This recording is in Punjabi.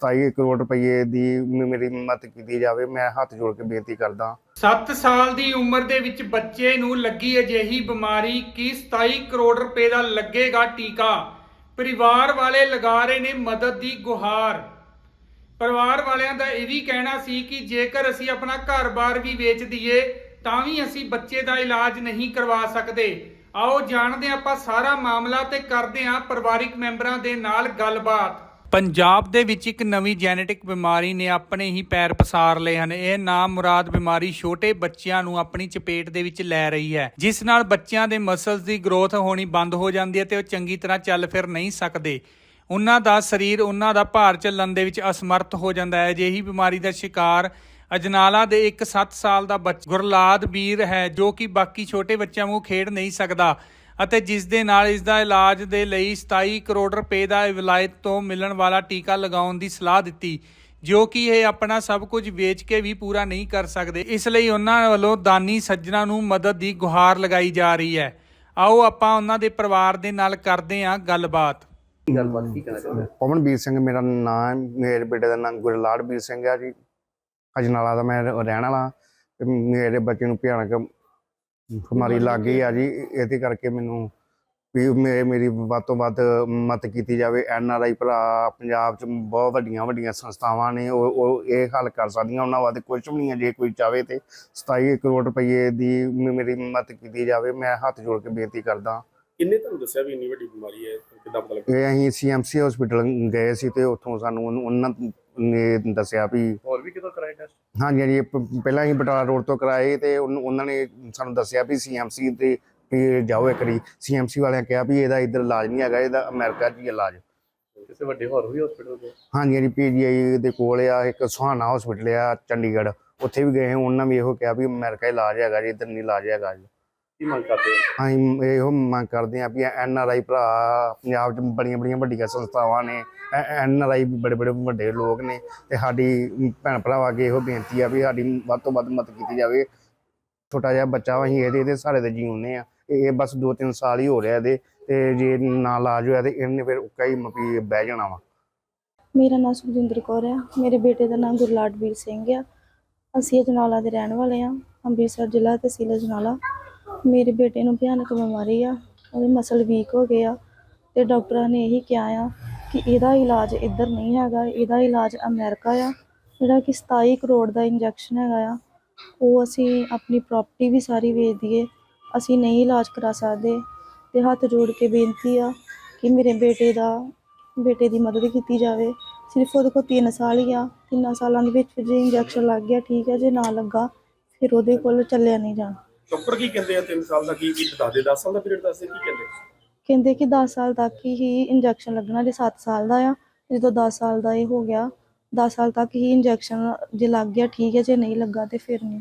27 ਕਰੋੜ ਰੁਪਏ ਦੀ ਮ- ਮੇਰੀ ਮਦਦ ਕੀਤੀ ਜਾਵੇ, ਮੈਂ ਹੱਥ ਜੋੜ ਕੇ ਬੇਨਤੀ ਕਰਦਾ। 7 ਸਾਲ ਦੀ ਉਮਰ ਦੇ ਵਿੱਚ ਬੱਚੇ ਨੂੰ ਲੱਗੀ ਅਜਿਹੀ ਬਿਮਾਰੀ ਕਿ 27 ਕਰੋੜ ਰੁਪਏ ਦਾ ਲੱਗੇਗਾ ਟੀਕਾ? ਪਰਿਵਾਰ ਵਾਲੇ ਲਗਾ ਰਹੇ ਨੇ ਮਦਦ ਦੀ ਗੁਹਾਰ। ਪਰਿਵਾਰ ਵਾਲਿਆਂ ਦਾ ਇਹ ਵੀ ਕਹਿਣਾ ਸੀ ਕਿ ਜੇਕਰ ਅਸੀਂ ਆਪਣਾ ਘਰ-ਬਾਰ ਵੀ ਵੇਚ ਦਈਏ, ਤਾਂ ਵੀ ਅਸੀਂ ਬੱਚੇ ਦਾ ਇਲਾਜ ਨਹੀਂ ਕਰਵਾ ਸਕਦੇ। ਆਓ ਜਾਣਦੇ ਹਾਂ, ਆਪਾਂ ਸਾਰਾ ਮਾਮਲਾ ਤੇ ਕਰਦੇ ਹਾਂ ਪਰਿਵਾਰਿਕ ਮੈਂਬਰਾਂ ਦੇ ਨਾਲ ਗੱਲਬਾਤ। ਪੰਜਾਬ ਦੇ ਵਿੱਚ ਇੱਕ ਨਵੀਂ ਜੈਨੇਟਿਕ ਬਿਮਾਰੀ ਨੇ ਆਪਣੇ ਹੀ ਪੈਰ ਪਸਾਰ ਲਏ ਹਨ। ਇਹ ਨਾਮ ਮੁਰਾਦ ਬਿਮਾਰੀ ਛੋਟੇ ਬੱਚਿਆਂ ਨੂੰ ਆਪਣੀ ਚਪੇਟ ਦੇ ਵਿੱਚ ਲੈ ਰਹੀ ਹੈ। ਜਿਸ ਨਾਲ ਬੱਚਿਆਂ ਦੇ ਮਸਲਸ ਦੀ ਗਰੋਥ ਹੋਣੀ ਬੰਦ ਹੋ ਜਾਂਦੀ ਹੈ ਤੇ ਉਹ ਚੰਗੀ ਤਰ੍ਹਾਂ ਚੱਲ ਫਿਰ ਨਹੀਂ ਸਕਦੇ। ਉਹਨਾਂ ਦਾ ਸਰੀਰ, ਉਹਨਾਂ ਦਾ ਭਾਰ ਚੱਲਣ ਦੇ ਵਿੱਚ ਅਸਮਰਥ ਹੋ ਜਾਂਦਾ ਹੈ। ਅਜਿਹੀ ਬਿਮਾਰੀ ਦਾ ਸ਼ਿਕਾਰ ਅਜਨਾਲਾ ਦੇ ਇੱਕ 7 ਸਾਲ ਦਾ ਬੱਚਾ ਗੁਰਲਾਦ ਵੀਰ ਹੈ, ਜੋ ਕਿ ਬਾਕੀ ਛੋਟੇ ਬੱਚਿਆਂ ਨੂੰ ਖੇਡ ਨਹੀਂ ਸਕਦਾ। ਅਤੇ ਜਿਸ ਦੇ ਨਾਲ ਇਸ ਦਾ ਇਲਾਜ ਦੇ ਲਈ 27 ਕਰੋੜ ਰੁਪਏ ਦਾ ਵਿਲਾਇਤ ਤੋਂ ਮਿਲਣ ਵਾਲਾ ਟੀਕਾ ਲਗਾਉਣ ਦੀ ਸਲਾਹ ਦਿੱਤੀ ਜੋ ਕਿ ਇਹ ਆਪਣਾ ਸਭ ਕੁਝ ਵੇਚ ਕੇ ਵੀ ਪੂਰਾ ਨਹੀਂ ਕਰ ਸਕਦੇ। ਇਸ ਲਈ ਉਹਨਾਂ ਵੱਲੋਂ ਦਾਨੀ ਸੱਜਣਾ ਨੂੰ ਮਦਦ ਦੀ ਗੁਹਾਰ ਲਗਾਈ ਜਾ ਰਹੀ ਹੈ। ਆਓ ਆਪਾਂ ਉਹਨਾਂ ਦੇ ਪਰਿਵਾਰ ਦੇ ਨਾਲ ਕਰਦੇ ਹਾਂ ਗੱਲਬਾਤ। ਗੱਲਬਾਤ ਕੀ ਚਾਹੁੰਦੇ? ਪਵਨਬੀਰ ਸਿੰਘ ਮੇਰਾ ਨਾਮ ਮੇਰੇ ਬੇਟੇ ਦਾ ਨਾਮ ਗੁਰਲਾੜਬੀਰ ਸਿੰਘ ਹੈ ਜੀ। ਅਜਨਾਲਾ ਦਾ ਮੈਂ ਰਹਿਣ ਵਾਲਾ। ਮੇਰੇ ਬੱਚੇ ਨੂੰ ਭਿਆਨਕ ਬਿਮਾਰੀ ਲੱਗ ਗਈ ਆ ਜੀ। ਇਹਦੇ ਕਰਕੇ ਮੈਨੂੰ ਵੀ ਮੇਰੇ ਮੇਰੀ ਵੱਧ ਤੋਂ ਵੱਧ ਮਦਦ ਕੀਤੀ ਜਾਵੇ। ਐਨ ਆਰ ਆਈ ਭਰਾ ਪੰਜਾਬ ਚ ਬਹੁਤ ਵੱਡੀਆਂ ਵੱਡੀਆਂ ਸੰਸਥਾਵਾਂ ਨੇ। ਉਹ ਉਹ ਇਹ ਹੱਲ ਕਰ ਸਕਦੀਆਂ। ਉਹਨਾਂ ਵਾਸਤੇ ਕੁਝ ਵੀ ਨਹੀਂ ਹੈ। ਜੇ ਕੋਈ ਚਾਵੇ ਤੇ 27 ਕਰੋੜ ਰੁਪਏ ਦੀ ਮੇਰੀ ਮਦਦ ਕੀਤੀ ਜਾਵੇ। ਮੈਂ ਹੱਥ ਜੋੜ ਕੇ ਬੇਨਤੀ ਕਰਦਾ। ਕਿੰਨੇ ਤੁਹਾਨੂੰ ਦੱਸਿਆ ਵੀ ਇੰਨੀ ਵੱਡੀ ਬਿਮਾਰੀ ਹੈ? ਕਿੱਦਾਂ ਪਤਾ ਲੱਗਾ? ਇਹ ਅਸੀਂ ਸੀਐਮਸੀ ਹਸਪੀਟਲ ਗਏ ਸੀ ਤੇ ਉੱਥੋਂ ਸਾਨੂੰ ਉਹਨਾਂ ਨੇ ਦੱਸਿਆ ਵੀ ਹੋਰ ਵੀ ਕਿਤੋਂ ਕਰਾਇਆ ਟੈਸਟ ਹਾਂਜੀ ਹਾਂਜੀ ਪ- ਪਹਿਲਾਂ ਅਸੀਂ ਬਟਾਲਾ ਰੋਡ ਤੋਂ ਕਰਾਏ ਤੇ ਉਹਨੂੰ- ਉਹਨਾਂ ਨੇ ਸਾਨੂੰ ਦੱਸਿਆ ਵੀ ਸੀਐਮਸੀ ਤੇ ਵੀ ਜਾਓ ਇੱਕ ਵਾਰੀ। ਸੀਐਮਸੀ ਵਾਲਿਆਂ ਕਿਹਾ ਵੀ ਇਹਦਾ ਇੱਧਰ ਇਲਾਜ ਨਹੀਂ ਹੈਗਾ ਇਹਦਾ ਅਮਰੀਕਾ 'ਚ ਹੀ ਇਲਾਜ। ਕਿਸੇ ਵੱਡੇ ਹੋਰ ਵੀ ਹਸਪੀਟਲ ਦੇ ਹਾਂਜੀ ਹਾਂਜੀ ਪੀਜੀਆਈ ਦੇ ਕੋਲ ਆ ਇੱਕ ਸੁਹਾਣਾ ਹਸਪੀਟਲ ਆ ਚੰਡੀਗੜ੍ਹ। ਉੱਥੇ ਵੀ ਗਏ ਉਹਨਾਂ ਵੀ ਇਹੋ ਕਿਹਾ ਵੀ ਅਮਰੀਕਾ ਇਲਾਜ ਹੈਗਾ ਜੀ ਇੱਧਰ ਨਹੀਂ ਇਲਾਜ ਹੈਗਾ ਜੀ। ਕੀ ਮੰਗ ਕਰਦੇ ਹੋ? ਅਸੀਂ ਇਹੋ ਮੰਗ ਕਰਦੇ ਹਾਂ ਵੀ ਐਨ ਆਰ ਆਈ ਭਰਾ ਪੰਜਾਬ 'ਚ ਬੜੀਆਂ ਬੜੀਆਂ ਵੱਡੀਆਂ ਸੰਸਥਾਵਾਂ ਨੇ। ਐਨ ਆਰ ਆਈ ਬੜੇ ਬੜੇ ਵੱਡੇ ਲੋਕ ਨੇ ਤੇ ਸਾਡੀ ਭੈਣ ਭਰਾਵਾਂ ਅੱਗੇ ਇਹੋ ਬੇਨਤੀ ਆ ਵੀ ਸਾਡੀ ਵੱਧ ਤੋਂ ਵੱਧ ਮਦਦ ਕੀਤੀ ਜਾਵੇ। ਛੋਟਾ ਜਿਹਾ ਬੱਚਾ ਅਸੀਂ ਇਹਦੇ ਇਹਦੇ ਸਾਰੇ ਦੇ ਜੀਉਨੇ ਆ ਇਹ ਇਹ ਬਸ 2-3 ਸਾਲ ਹੀ ਹੋ ਰਿਹਾ ਇਹਦੇ ਤੇ ਜੇ ਨਾ ਇਲਾਜ ਹੋਇਆ ਤੇ ਇਹਨੇ ਫਿਰ ਉੱਕਾ ਹੀ ਮਪੀ ਬਹਿ ਜਾਣਾ ਵਾ। ਮੇਰਾ ਨਾਮ ਸੁਖਜਿੰਦਰ ਕੌਰ ਆ। ਮੇਰੇ ਬੇਟੇ ਦਾ ਨਾਮ ਗੁਰਲਾਟਵੀਰ ਸਿੰਘ ਆ। ਅਸੀਂ ਅਜਨਾਲਾ ਦੇ ਰਹਿਣ ਵਾਲੇ ਆ ਅੰਮ੍ਰਿਤਸਰ ਜ਼ਿਲ੍ਹਾ ਤਹਿਸੀਲ ਅਜਨਾਲਾ। ਮੇਰੇ ਬੇਟੇ ਨੂੰ ਭਿਆਨਕ ਬਿਮਾਰੀ ਆ, ਉਹਦੇ ਮਸਲ ਵੀਕ ਹੋ ਗਏ ਆ ਤੇ ਡਾਕਟਰਾਂ ਨੇ ਇਹੀ ਕਿਹਾ ਆ ਕਿ ਇਹਦਾ ਇਲਾਜ ਇੱਧਰ ਨਹੀਂ ਹੈਗਾ, ਇਹਦਾ ਇਲਾਜ ਅਮਰੀਕਾ ਆ, ਜਿਹੜਾ ਕਿ 27 ਕਰੋੜ ਦਾ ਇੰਜੈਕਸ਼ਨ ਹੈਗਾ ਆ, ਉਹ ਅਸੀਂ ਆਪਣੀ ਪ੍ਰਾਪਰਟੀ ਵੀ ਸਾਰੀ ਵੇਚ ਦਈਏ, ਅਸੀਂ ਨਹੀਂ ਇਲਾਜ ਕਰਾ ਸਕਦੇ ਤੇ ਹੱਥ ਜੋੜ ਕੇ ਬੇਨਤੀ ਆ ਕਿ ਮੇਰੇ ਬੇਟੇ ਦਾ, ਬੇਟੇ ਦੀ ਮਦਦ ਕੀਤੀ ਜਾਵੇ, ਸਿਰਫ ਉਹਦੇ ਕੋਲ 3 ਸਾਲ ਹੀ ਆ, ਤਿੰਨਾਂ ਸਾਲਾਂ ਦੇ ਵਿੱਚ ਜੇ ਇੰਜੈਕਸ਼ਨ ਲੱਗ ਗਿਆ, ਠੀਕ ਹੈ ਜੇ ਨਾ ਲੱਗਾ, ਫਿਰ ਉਹਦੇ ਕੋਲ ਚੱਲਿਆ ਨਹੀਂ ਜਾਣਾ। ਡਾਕਟਰ ਕੀ ਕਹਿੰਦੇ ਆ? 3 ਸਾਲ ਦਾ ਕੀ ਕੀ ਦੱਸਦੇ 10 ਸਾਲ ਦਾ ਪੀਰੀਅਡ ਦੱਸਦੇ ਕੀ ਕਹਿੰਦੇ? ਕਹਿੰਦੇ ਕਿ 10 ਸਾਲ ਤੱਕ ਹੀ ਇੰਜੈਕਸ਼ਨ ਲੱਗਣਾ, ਜੇ 7 ਸਾਲ ਦਾ ਆ ਜਦੋਂ 10 ਸਾਲ ਦਾ ਇਹ ਹੋ ਗਿਆ। 10 ਸਾਲ ਤੱਕ ਹੀ ਇੰਜੈਕਸ਼ਨ ਜੇ ਲੱਗ ਗਿਆ, ਠੀਕ ਹੈ, ਜੇ ਨਹੀਂ ਲੱਗਾ ਤੇ ਫਿਰ ਨਹੀਂ।